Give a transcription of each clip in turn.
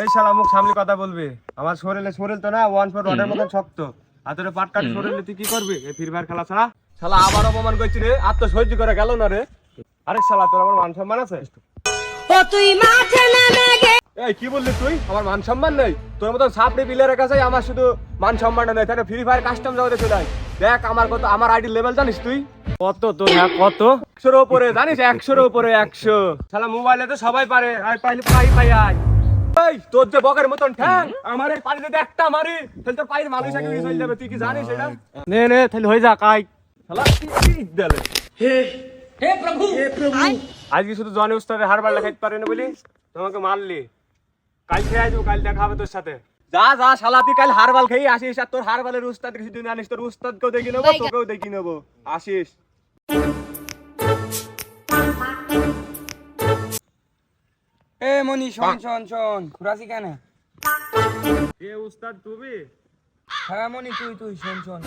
এই মুখ সামনে কথা বলবি। আমার শরীরে শরীর তো না ওয়ান ফোর রডের মতন শক্ত। আর তোর পাট কাট শরীরে তুই কি করবি? ফ্রি ফায়ার খেলা ছাড়া? শালা আবার অপমান করছি রে আর তো সহ্য করে গেল না রে। আরে শালা তোর আমার মান সম্মান আছে? ও তুই মাঠে নামে গে এই কি বললি তুই? আমার মান সম্মান নেই। তোর মতন সাপড়ি প্লেয়ারের কাছে আমার শুধু মান সম্মান নেই। তাহলে ফ্রি ফায়ার কাস্টম জগতে চলে আয়। দেখ আমার কত আমার আইডি লেভেল জানিস তুই? কত তো হ্যাঁ, কত? একশোর উপরে জানিস? একশোর উপরে একশো। শালা মোবাইলে তো সবাই পারে। আর পাইলে পাই পাই আয়। তোর যে বকের মতন ঠ্যাং আমার এই পানিতে একটা মারি তাহলে তোর পায়ের মানুষ আগে চলে যাবে। তুই কি জানিস এটা? নে নে তাহলে হয়ে যা কাই শালা হে হে প্রভু। হে প্রভু আজকে শুধু জনি উস্তাদের হারবার লেখাইতে পারে না বলি? তোমাকে মারলি। কাল খেয়ে আসব কাল দেখা হবে তোর সাথে। যা যা শালা তুই কাল হারবাল খেয়ে আসিস আর তোর হারবালের উস্তাদ কিছু দিন আনিস তোর উস্তাদকেও দেখি নেব তোকেও দেখি নেব। আসিস। এ মনি শোন শোন শোন ঘুরাসি কেন? এ উস্তাদ তুমি? হ্যাঁ মনি তুই তুই শোন শোন।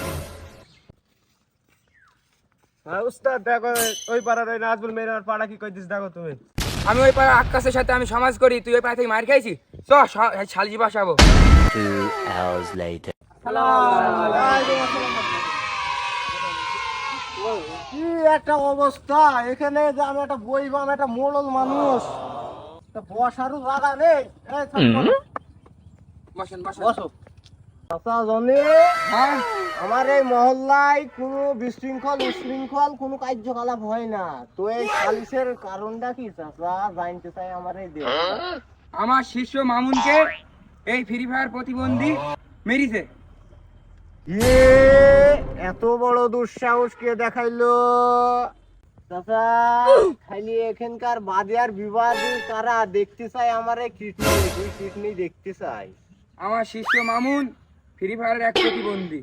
হ্যাঁ উস্তাদ দেখো ওই পাড়ার ওই নাজবুল মেয়ের পাড়া কি কই দিস দেখো তুমি। আমি ওই পাড়া আকাশের সাথে আমি সমাজ করি তুই ওই পাড়া থেকে মার খাইছি চ শালজি বাসাবো। কি একটা অবস্থা? এখানে যে আমি একটা বইবাম একটা মোড়ল মানুষ। বসারও জায়গা নেই। বসেন বসেন। বসো। চাচা জনি হ্যাঁ। আমার এই মহল্লায় কোনো বিশৃঙ্খল উশৃঙ্খল কোনো কার্যকলাপ হয় না। তো এই সালিশের কারণটা কি চাচা? জানতে চাই আমার এই দেহ আমার শিষ্য মামুনকে এই ফ্রি ফায়ার প্রতিবন্ধী মেরিছে। ইয়ে এত বড় দুঃসাহস কে দেখাইলো? চাচা খালি এখানকার বাদে আর বিবাদী কারা দেখতে চাই আমার? এই দুই কিডনি দেখতে চাই আমার শিষ্য মামুন ফ্রি ফায়ারের এক প্রতিবন্ধী।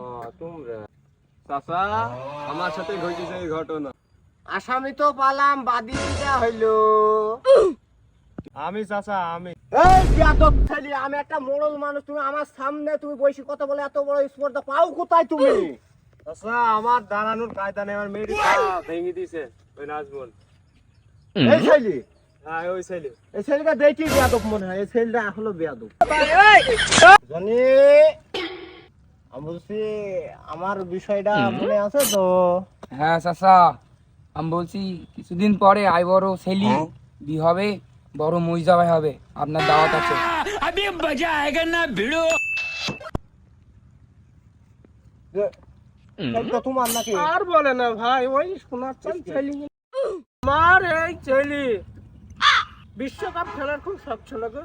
ও তোমরা। চাচা আমার সাথে ঘটেছে এই ঘটনা। আসামি তো পালাম বাদী কিটা হইল। আমি চাচা আমি। এই বিয়াদব ছেলে আমি একটা মোড়ল মানুষ তুমি আমার সামনে তুমি বসে কথা বলে এত বড় স্পর্ধা পাও কোথায় তুমি? চাচা আমার দাঁড়ানোর কায়দা নেই আমার মেয়ের পা ভেঙে দিছে ওই নাজমুল। এই ছেলে এই ছেলেটা দেখি বেয়াদব মনে হয় এই ছেলেটা আসলে বেয়াদব। জনি! আমি বলছি আমার বিষয়টা মনে আছে তো? হ্যাঁ চাচা। আমি বলছি কিছুদিন পরে আই বড় ছেলি বি হবে বড় হবে। আপনার দাওয়াত আছে। তো তোমার নাকি? আর বলে না ভাই ওই শোনাচ্ছেন ছেলে। আমার এই ছেলে। বিশ্বকাপ খেলার খুব শখ ছিল গো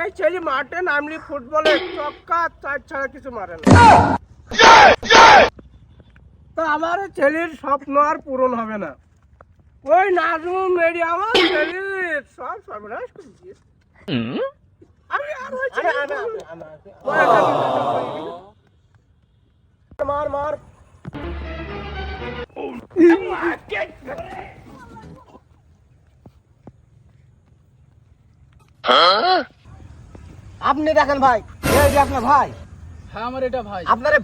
এই ছেলে মাঠে নামলি ফুটবলে চক্কা চার ছাড়া কিছু মারে না তো আমার ছেলের স্বপ্ন আর পূরণ হবে না ওই নাজমুল মেরি আমার ছেলের সব সর্বনাশ করে। আমি আর ওই ছেলে হয়ে গেল। মার মার আপনি দেখেন ভাই এই যে আপনার ভাই। হ্যাঁ আমার এটা ভাই। আপনার এই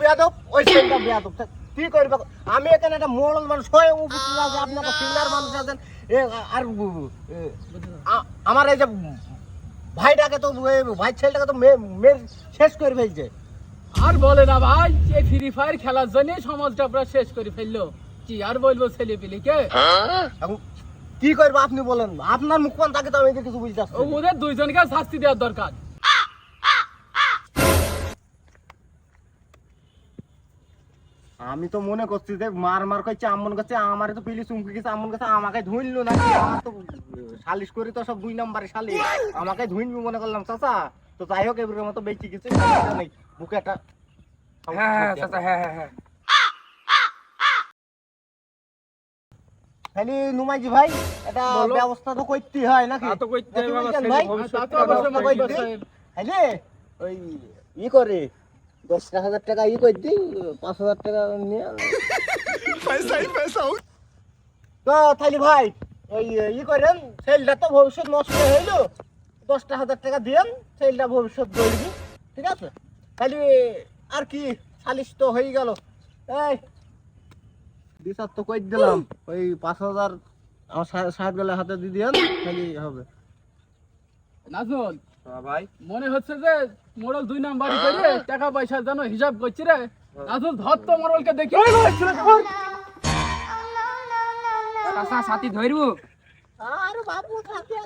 বেয়াদব ওই ছেলেটা বেয়াদব। কি করবে? আমি এখানে একটা মোড়ল মানুষ হয়ে উপস্থিত আছে আপনি একটা সিঙ্গার মানুষ আছেন। আর আমার এই যে ভাইটাকে তো ভাই ছেলেটাকে তো শেষ করে ফেলছে। আর বলে না ভাই এই ফ্রি ফায়ার খেলার জন্য সমাজটা পুরো শেষ করে ফেলল। কি আর বলব ছেলে পেলেকে এখন কি করব আপনি বলেন? আপনার মুখপান তাকে তো আমি কিছু বুঝতে পারছি ওদের দুইজনকে শাস্তি দেওয়ার দরকার। আমি তো মনে করছি যে মার মার করছে আমন কাছে আমারে তো পিলি চুমকি গেছে আমন কাছে আমাকে ধুইলো না আমার তো সালিশ করি তো সব দুই নম্বরে শালি আমাকে ধুইনবি মনে করলাম চাচা। তো যাই হোক এবারের মতো বেঁচে গেছে বুকে একটা হ্যাঁ হ্যাঁ চাচা হ্যাঁ হ্যাঁ হ্যাঁ। খালি নুমাইজি ভাই এটা ব্যবস্থা তো করতে হয় নাকি? তো করতে ভাই তা তো অবশ্যই। হ্যালে ওই ই করে দশ হাজার টাকা ই করে দিই পাঁচ হাজার টাকা নিয়ে তো তাহলে ভাই ওই ই করেন সেলটা তো ভবিষ্যৎ নষ্ট হইল। দশটা হাজার টাকা দিয়েন সেলটা ভবিষ্যৎ গড়বি। ঠিক আছে? খালি আর কি সালিশ তো হয়ে গেল। এই বিচার তো কই দিলাম ওই পাঁচ হাজার আমার সাহেব গেলে হাতে দিয়ে দিয়েন খালি হবে। নাজমুল ভাই। মনে হচ্ছে যে মোড়ল দুই নাম্বারই করে টাকা পয়সা যেন হিসাব করছি রে। নাজমুল ধর তো মোড়লকে দেখি। চাচা সাথী ধরবো। আর বাবু থাকে